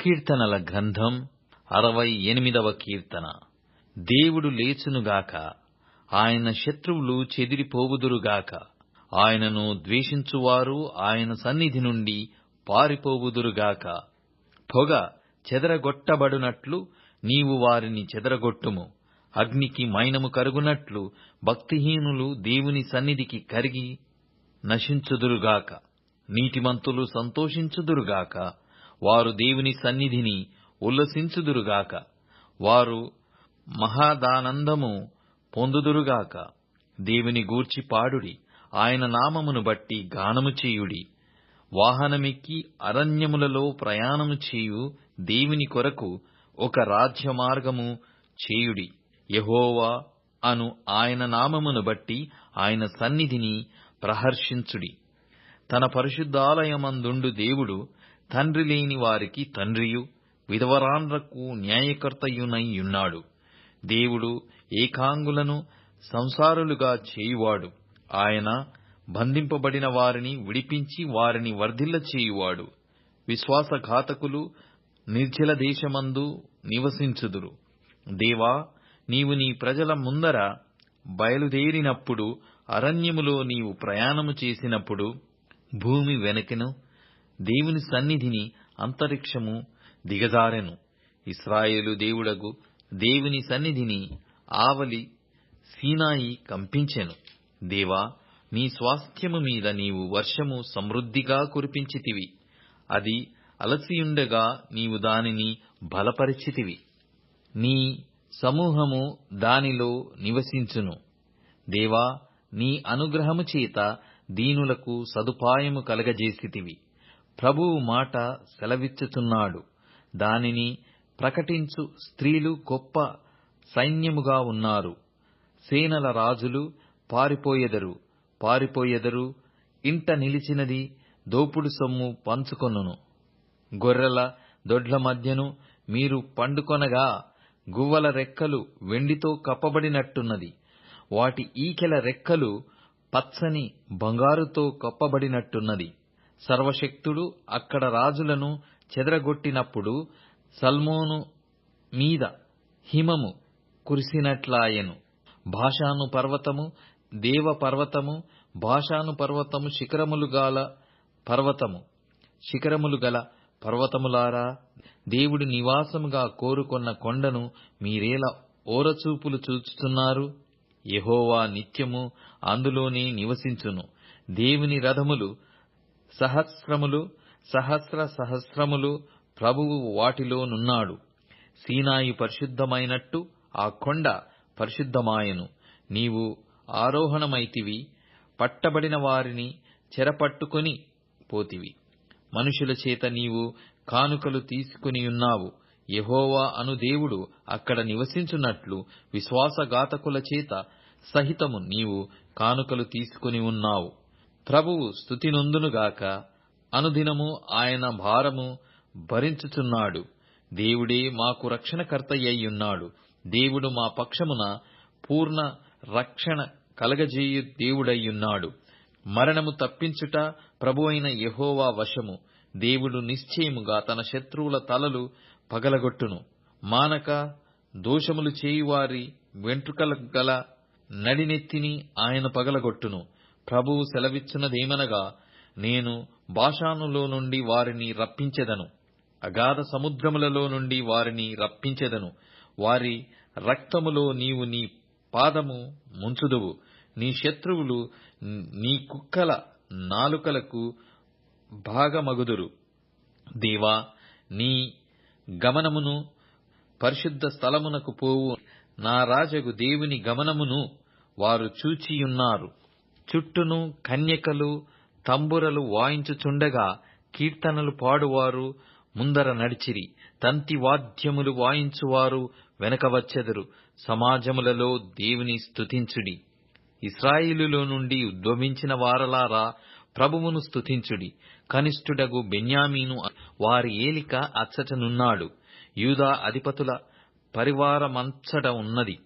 కీర్తనల గ్రంథం అరవై ఎనిమిదవ కీర్తన. దేవుడు లేచునుగాక ఆయన శత్రువులు చెదిరిపోవుదురుగాక. ఆయనను ద్వేషించువారు ఆయన సన్నిధి నుండి పారిపోవుదురుగాక. పొగ చెదరగొట్టబడునట్లు నీవు వారిని చెదరగొట్టుము. అగ్నికి మైనము కరుగునట్లు భక్తిహీనులు దేవుని సన్నిధికి కరిగి నశించుదురుగాక. నీతిమంతులు సంతోషించుదురుగాక. వారు దేవుని సన్నిధిని ఉల్లసించుదురుగాక. వారు మహాదానందము పొందుదురుగాక. దేవుని గూర్చి పాడుడి. ఆయన నామమును బట్టి గానము చేయుడి. వాహనమెక్కి అరణ్యములలో ప్రయాణము చేయు దేవుని కొరకు ఒక రాజ్య మార్గము చేయుడి. యహోవా అను ఆయన నామమును బట్టి ఆయన సన్నిధిని ప్రహర్షించుడి. తన పరిశుద్ధాలయమందుండు దేవుడు తండ్రి లేని వారికి తండ్రియు విధవరాన్రకు న్యాయకర్తయునై ఉన్నాడు. దేవుడు ఏకాంగులను సంసారులుగా చేయువాడు. ఆయన బంధింపబడిన వారిని విడిపించి వారిని వర్ధిల్ల చేయువాడు. విశ్వాసఘాతకులు నిర్జల దేశమందు నివసించుదురు. దేవా నీవు నీ ప్రజల ముందర బయలుదేరినప్పుడు అరణ్యములో నీవు ప్రయాణము చేసినప్పుడు భూమి వెనకెను దేవుని సన్నిధిని అంతరిక్షము దిగజారెను. ఇస్రాయేలు దేవుడగు దేవుని సన్నిధిని ఆవలి సీనాయి కంపించెను. దేవా నీ స్వాస్థ్యము మీద నీవు వర్షము సమృద్ధిగా కురిపించితివి. అది అలసియుండగా నీవు దానిని బలపరిచితివి. నీ సమూహము దానిలో నివసించును. దేవా నీ అనుగ్రహము చేత దీనులకు సదుపాయము కలగజేసితివి. ప్రభువు మాట సెలవిచ్చుచున్నాడు. దానిని ప్రకటించు స్త్రీలు గొప్ప సైన్యముగా ఉన్నారు. సేనల రాజులు పారిపోయెదరు. పారిపోయెదరు ఇంట నిలిచినది దోపుడు సొమ్ము పంచుకొనును. గొర్రెల దొడ్ల మధ్యను మీరు పండుకొనగా గువ్వల రెక్కలు వెండితో కప్పబడినట్టున్నది. వాటి ఈకెల రెక్కలు పచ్చని బంగారుతో కప్పబడినట్టున్నది. సర్వశక్తుడు అక్కడ రాజులను చెదరగొట్టినప్పుడు సల్మోను మీద హిమము కురిసినట్లాయెను. భాషాను పర్వతము దేవ పర్వతము భాషాను పర్వతము శిఖరములు గల పర్వతము. శిఖరములు గల పర్వతములారా దేవుడి నివాసముగా కోరుకొన్న కొండను మీరేలా ఓరచూపులు చూచుతున్నారు? యెహోవా నిత్యము అందులోనే నివసించును. దేవుని రథములు సహస్రములు సహస్ర సహస్రములు ప్రభువు వాటిలోనున్నాడు. సీనాయి పరిశుద్ధమైనట్టు ఆ కొండ పరిశుద్ధమాయను. నీవు ఆరోహణమైతివి పట్టబడిన వారిని చెరపట్టుకొని పోతివి. మనుషుల చేత నీవు కానుకలు తీసుకునియున్నావు యెహోవా అను దేవుడు అక్కడ నివసించున్నట్లు విశ్వాసఘాతకుల చేత సహితము నీవు కానుకలు తీసుకుని ఉన్నావు. ప్రభువు స్తుతినొందునుగాక అనుదినము ఆయన భారము భరించుచున్నాడు. దేవుడే మాకు రక్షణకర్తయ్యున్నాడు దేవుడు మా పక్షమున పూర్ణ రక్షణ కలగజేయు దేవుడయ్యున్నాడు. మరణము తప్పించుట ప్రభువైన యహోవా వశము. దేవుడు నిశ్చయముగా తన శత్రువుల తలలు పగలగొట్టును. మానక దోషములు చేయువారి వెంట్రుకల గల నడినెత్తిని ఆయన పగలగొట్టును. ప్రభువు సెలవిచ్చినదేమనగా నేను బాషానులో నుండి వారిని రప్పించెదను. అగాధ సముద్రములలో నుండి వారిని రప్పించెదను. వారి రక్తములో నీవు నీ పాదము ముంచుదువు. నీ శత్రువులు నీ కుక్కల నాలుకలకు భాగమగుదురు. దేవా నీ గమనమును పరిశుద్ధ స్థలమునకు పోవు. నా రాజగు దేవుని గమనమును వారు చూచియున్నారు. చుట్టూను కన్యకలు తంబురలు వాయించుచుండగా కీర్తనలు పాడువారు ముందర నడిచిరి. తంతి వాద్యములు వాయించువారు వెనుక వచ్చెదరు. సమాజములలో దేవుని స్తుతించుడి. ఇస్రాయిలులో నుండి ఉద్భవించిన వారలారా ప్రభువును స్తుతించుడి. కనిష్ఠుడగు బెన్యామీను వారి ఏలిక అచ్చటనున్నాడు. యూదా అధిపతుల పరివారమంచట ఉన్నది.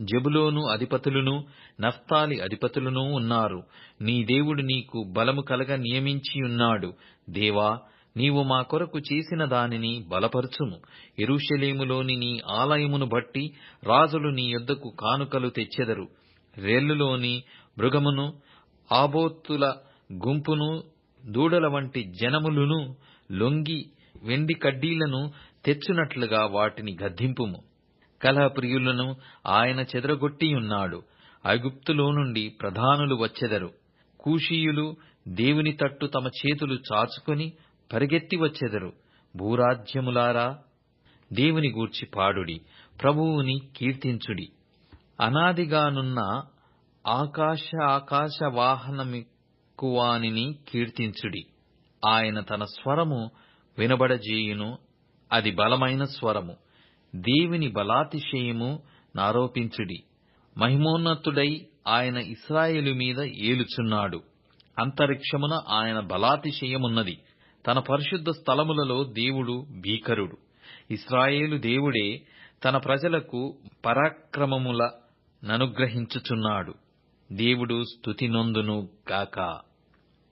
జబులోను అధిపతులను నఫ్తాలి అధిపతులను ఉన్నారు. నీ దేవుడు నీకు బలము కలగ నియమించియున్నాడు దేవా నీవు మా కొరకు చేసిన దానిని బలపరచుము. ఎరుషలేములోని నీ ఆలయమును బట్టి రాజులు నీ యొద్దకు కానుకలు తెచ్చెదరు. రేళ్ళులోని మృగమును ఆబోతుల గుంపును దూడల వంటి జనములును లొంగి వెండి కడ్డీలను తెచ్చునట్లుగా వాటిని గద్దింపుము. కలహప్రియులను ఆయన చెదరగొట్టియున్నాడు. ఐగుప్తులో నుండి ప్రధానులు వచ్చెదరు. కూషీయులు దేవుని తట్టు తమ చేతులు చాచుకొని పరిగెత్తి వచ్చెదరు. భూరాజ్యములారా దేవుని గూర్చి పాడుడి ప్రభువుని కీర్తించుడి. అనాదిగానున్న ఆకాశ ఆకాశ వాహనమిక్కువానిని కీర్తించుడి. ఆయన తన స్వరము వినబడజేయును అది బలమైన స్వరము. దేవుని బలాతిశయము నారోపించుడి. మహిమోన్నతుడై ఆయన ఇస్రాయేలు మీద ఏలుచున్నాడు. అంతరిక్షమున ఆయన బలాతిశయమున్నది. తన పరిశుద్ధ స్థలములలో దేవుడు భీకరుడు. ఇస్రాయేలు దేవుడే తన ప్రజలకు పరాక్రమముల ననుగ్రహించుచున్నాడు. దేవుడు స్తుతి నొందును గాక.